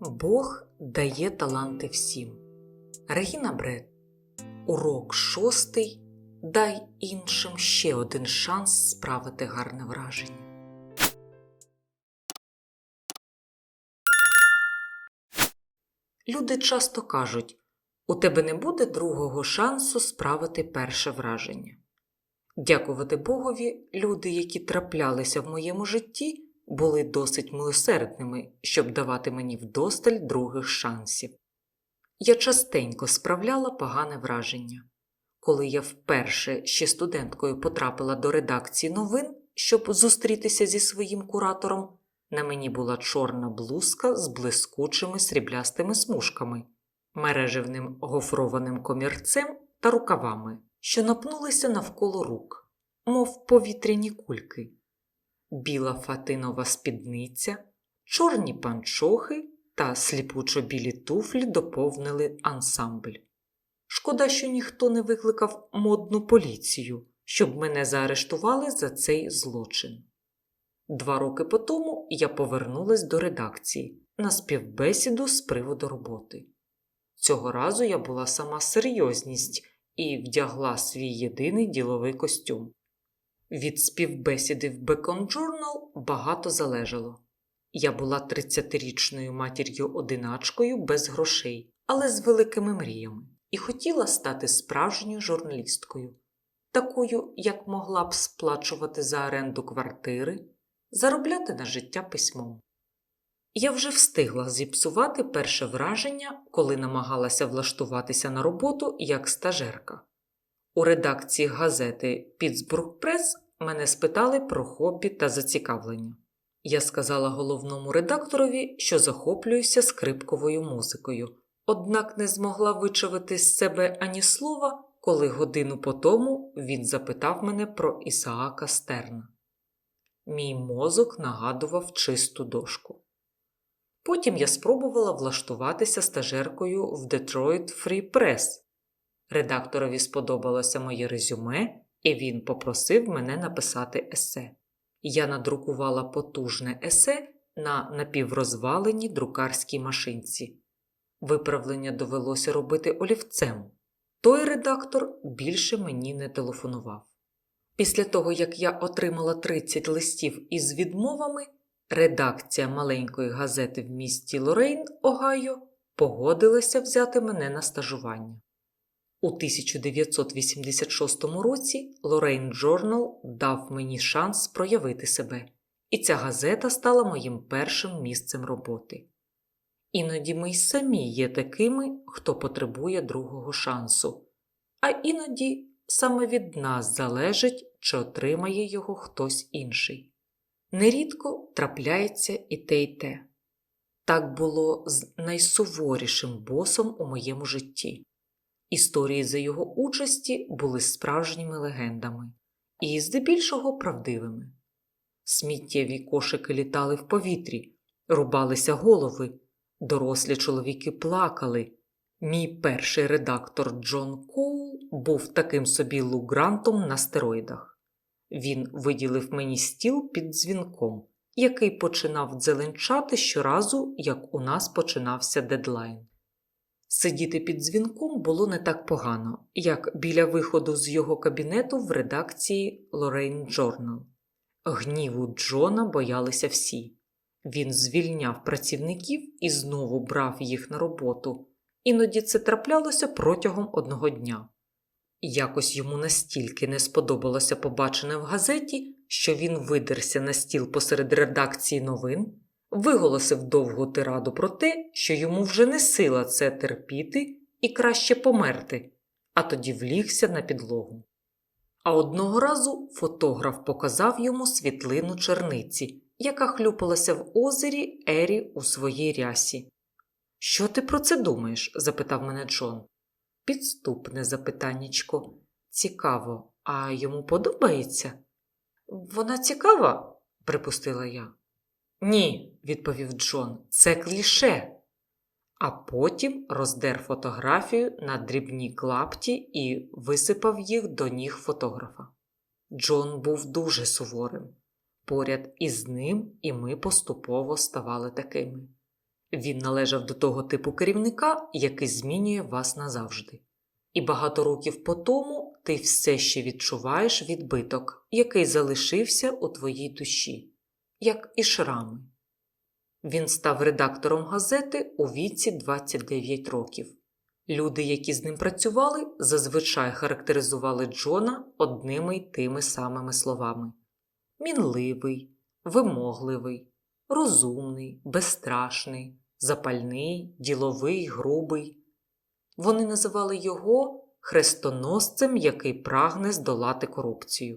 Бог дає таланти всім. Регіна Бред. Урок шостий. Дай іншим ще один шанс справити гарне враження. Люди часто кажуть: у тебе не буде другого шансу справити перше враження. Дякувати Богові, люди, які траплялися в моєму житті, були досить милосердними, щоб давати мені вдосталь других шансів. Я частенько справляла погане враження. Коли я вперше ще студенткою потрапила до редакції новин, щоб зустрітися зі своїм куратором, на мені була чорна блузка з блискучими сріблястими смужками, мережевним гофрованим комірцем та рукавами, що напнулися навколо рук, мов повітряні кульки, біла фатинова спідниця, чорні панчохи та сліпучо білі туфлі доповнили ансамбль. Шкода, що ніхто не викликав модну поліцію, щоб мене заарештували за цей злочин. Два роки по тому я повернулась до редакції на співбесіду з приводу роботи. Цього разу я була сама серйозність і вдягла свій єдиний діловий костюм. Від співбесіди в Bacon Journal багато залежало. Я була 30-річною матір'ю-одиначкою без грошей, але з великими мріями, і хотіла стати справжньою журналісткою, такою, як могла б сплачувати за оренду квартири, заробляти на життя письмом. Я вже встигла зіпсувати перше враження, коли намагалася влаштуватися на роботу як стажерка. У редакції газети Pittsburgh Press мене спитали про хобі та зацікавлення. Я сказала головному редакторові, що захоплююся скрипковою музикою, однак не змогла вичавити з себе ані слова, коли годину по тому він запитав мене про Ісаака Стерна. Мій мозок нагадував чисту дошку. Потім я спробувала влаштуватися стажеркою в Detroit Free Press. Редакторові сподобалося моє резюме, і він попросив мене написати есе. Я надрукувала потужне есе на напіврозваленій друкарській машинці. Виправлення довелося робити олівцем. Той редактор більше мені не телефонував. Після того, як я отримала 30 листів із відмовами, редакція маленької газети в місті Лорейн, Огайо, погодилася взяти мене на стажування. У 1986 році Лорейн Journal дав мені шанс проявити себе, і ця газета стала моїм першим місцем роботи. Іноді ми й самі є такими, хто потребує другого шансу, а іноді саме від нас залежить, чи отримає його хтось інший. Нерідко трапляється і те, і те. Так було з найсуворішим босом у моєму житті. Історії за його участі були справжніми легендами і здебільшого правдивими. Сміттєві кошики літали в повітрі, рубалися голови, дорослі чоловіки плакали. Мій перший редактор Джон Коул був таким собі лугрантом на стероїдах. Він виділив мені стіл під дзвінком, який починав дзеленчати щоразу, як у нас починався дедлайн. Сидіти під дзвінком було не так погано, як біля виходу з його кабінету в редакції Lorraine Journal. Гніву Джона боялися всі. Він звільняв працівників і знову брав їх на роботу. Іноді це траплялося протягом одного дня. Якось йому настільки не сподобалося побачене в газеті, що він видерся на стіл посеред редакції новин, виголосив довгу тираду про те, що йому вже не сила це терпіти і краще померти, а тоді влігся на підлогу. А одного разу фотограф показав йому світлину черниці, яка хлюпалася в озері Ері у своїй рясі. Що ти про це думаєш? запитав мене Джон. Підступне запитаннячко. Цікаво, а йому подобається? Вона цікава? припустила я. Ні, відповів Джон, це кліше. А потім роздер фотографію на дрібні клапті і висипав їх до ніг фотографа. Джон був дуже суворим. Поряд із ним і ми поступово ставали такими. Він належав до того типу керівника, який змінює вас назавжди. І багато років по тому ти все ще відчуваєш відбиток, який залишився у твоїй душі, як і шрами. Він став редактором газети у віці 29 років. Люди, які з ним працювали, зазвичай характеризували Джона одними й тими самими словами: мінливий, вимогливий, розумний, безстрашний, запальний, діловий, грубий. Вони називали його хрестоносцем, який прагне здолати корупцію,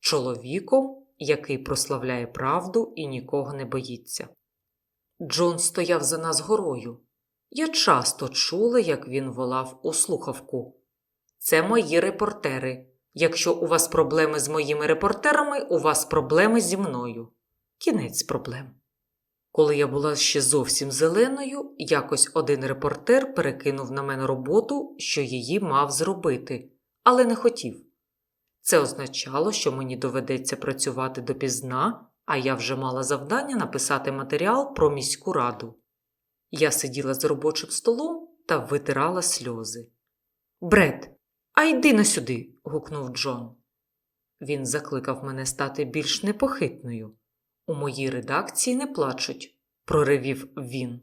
чоловіком, який прославляє правду і нікого не боїться. Джон стояв за нас горою. Я часто чула, як він волав у слухавку. Це мої репортери. Якщо у вас проблеми з моїми репортерами, у вас проблеми зі мною. Кінець проблем. Коли я була ще зовсім зеленою, якось один репортер перекинув на мене роботу, що її мав зробити, але не хотів. Це означало, що мені доведеться працювати допізна, а я вже мала завдання написати матеріал про міську раду. Я сиділа за робочим столом та витирала сльози. Бред, а йди на сюди. гукнув Джон. Він закликав мене стати більш непохитною. У моїй редакції не плачуть, проривів він.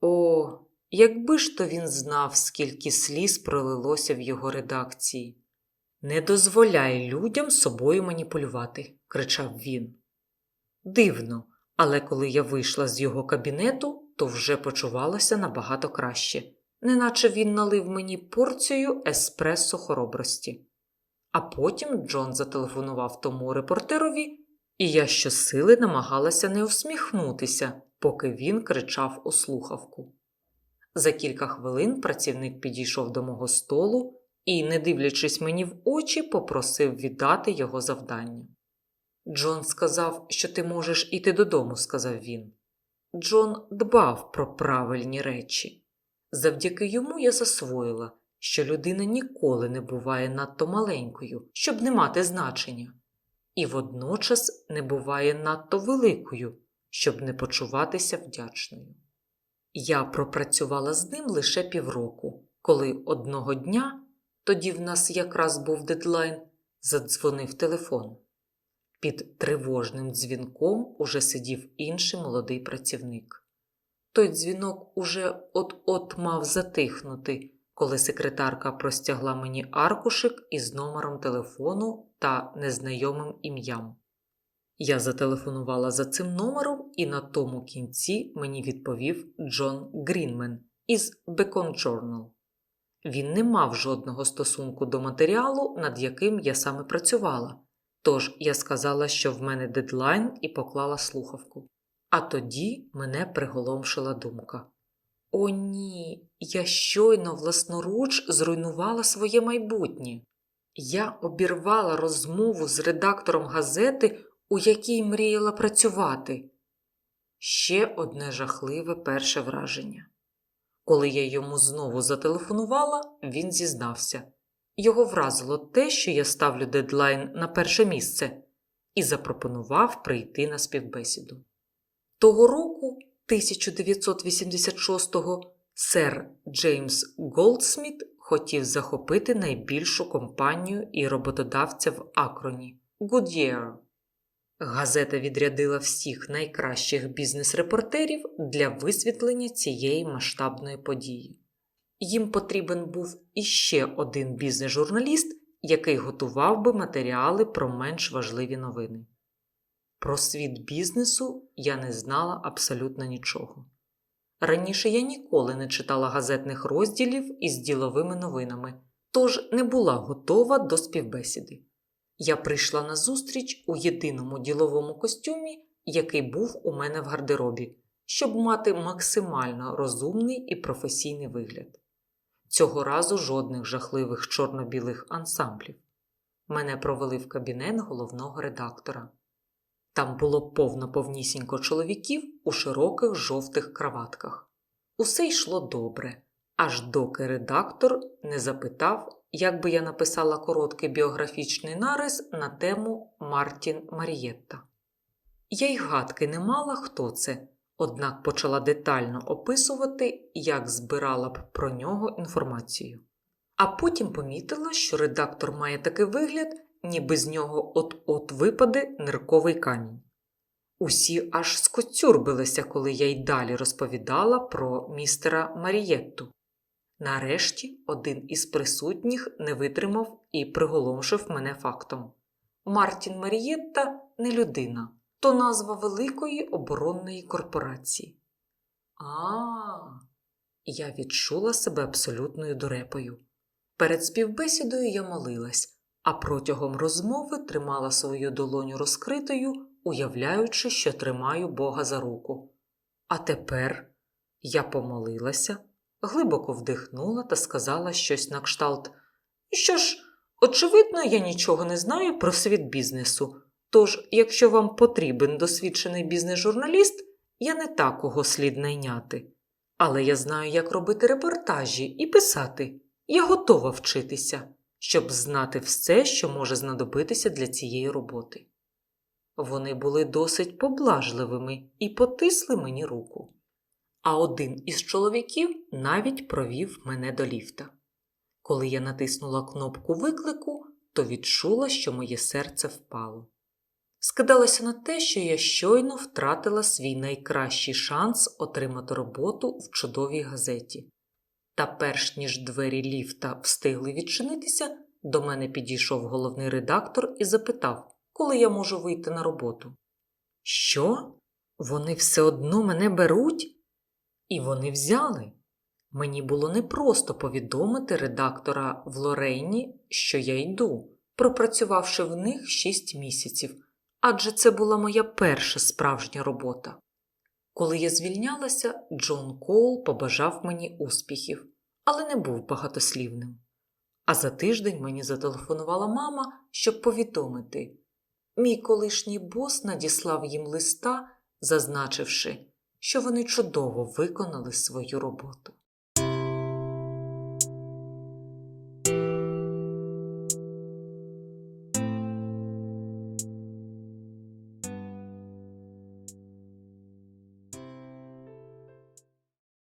О, якби ж то він знав, скільки сліз пролилося в його редакції. Не дозволяй людям собою маніпулювати, кричав він. Дивно, але коли я вийшла з його кабінету, то вже почувалася набагато краще, неначе він налив мені порцію еспресо хоробрості. А потім Джон зателефонував тому репортерові, і я щосили намагалася не усміхнутися, поки він кричав у слухавку. За кілька хвилин працівник підійшов до мого столу і, не дивлячись мені в очі, попросив віддати його завдання. Джон сказав, що ти можеш іти додому, сказав він. Джон дбав про правильні речі. Завдяки йому я засвоїла, що людина ніколи не буває надто маленькою, щоб не мати значення, і водночас не буває надто великою, щоб не почуватися вдячною. Я пропрацювала з ним лише півроку, коли одного дня, тоді в нас якраз був дедлайн, задзвонив телефон. Під тривожним дзвінком уже сидів інший молодий працівник. Той дзвінок уже от-от мав затихнути, коли секретарка простягла мені аркушик із номером телефону та незнайомим ім'ям. Я зателефонувала за цим номером, і на тому кінці мені відповів Джон Грінмен із Bacon Journal. Він не мав жодного стосунку до матеріалу, над яким я саме працювала. Тож я сказала, що в мене дедлайн і поклала слухавку. А тоді мене приголомшила думка: О, ні, я щойно власноруч зруйнувала своє майбутнє. Я обірвала розмову з редактором газети, у якій мріяла працювати. Ще одне жахливе перше враження. Коли я йому знову зателефонувала, він зізнався. Його вразило те, що я ставлю дедлайн на перше місце, і запропонував прийти на співбесіду. Того року, 1986-го, сер Джеймс Голдсміт хотів захопити найбільшу компанію і роботодавця в Акроні Goodyear. Газета відрядила всіх найкращих бізнес-репортерів для висвітлення цієї масштабної події. Їм потрібен був іще один бізнес-журналіст, який готував би матеріали про менш важливі новини. Про світ бізнесу я не знала абсолютно нічого. Раніше я ніколи не читала газетних розділів із діловими новинами, тож не була готова до співбесіди. Я прийшла на зустріч у єдиному діловому костюмі, який був у мене в гардеробі, щоб мати максимально розумний і професійний вигляд. Цього разу жодних жахливих чорно-білих ансамблів. Мене провели в кабінет головного редактора. Там було повно повнісінько чоловіків у широких жовтих краватках. Усе йшло добре, аж доки редактор не запитав, як би я написала короткий біографічний нарис на тему Мартін Марієтта. Я й гадки не мала, хто це, однак почала детально описувати, як збирала б про нього інформацію. А потім помітила, що редактор має такий вигляд, ніби з нього от-от випаде нирковий камінь. Усі аж скоцюрбилися, коли я й далі розповідала про містера Марієтту. Нарешті один із присутніх не витримав і приголомшив мене фактом. Мартін Марієтта не людина, то назва великої оборонної корпорації. А, я відчула себе абсолютною дурепою. Перед співбесідою я молилась, а протягом розмови тримала свою долоню розкритою, уявляючи, що тримаю Бога за руку. А тепер я помолилася, глибоко вдихнула та сказала щось на кшталт. Що ж, очевидно, я нічого не знаю про світ бізнесу. Тож, якщо вам потрібен досвідчений бізнес-журналіст, я не так кого слід найняти. Але я знаю, як робити репортажі і писати. Я готова вчитися, щоб знати все, що може знадобитися для цієї роботи. Вони були досить поблажливими і потисли мені руку. А один із чоловіків навіть провів мене до ліфта. Коли я натиснула кнопку виклику, то відчула, що моє серце впало. Скидалося на те, що я щойно втратила свій найкращий шанс отримати роботу в чудовій газеті. Та перш ніж двері ліфта встигли відчинитися, до мене підійшов головний редактор і запитав, коли я можу вийти на роботу. Що? Вони все одно мене беруть? І вони взяли. Мені було непросто повідомити редактора в Лорейні, що я йду, пропрацювавши в них шість місяців, адже це була моя перша справжня робота. Коли я звільнялася, Джон Коул побажав мені успіхів, але не був багатослівним. А за тиждень мені зателефонувала мама, щоб повідомити. Мій колишній бос надіслав їм листа, зазначивши, що вони чудово виконали свою роботу.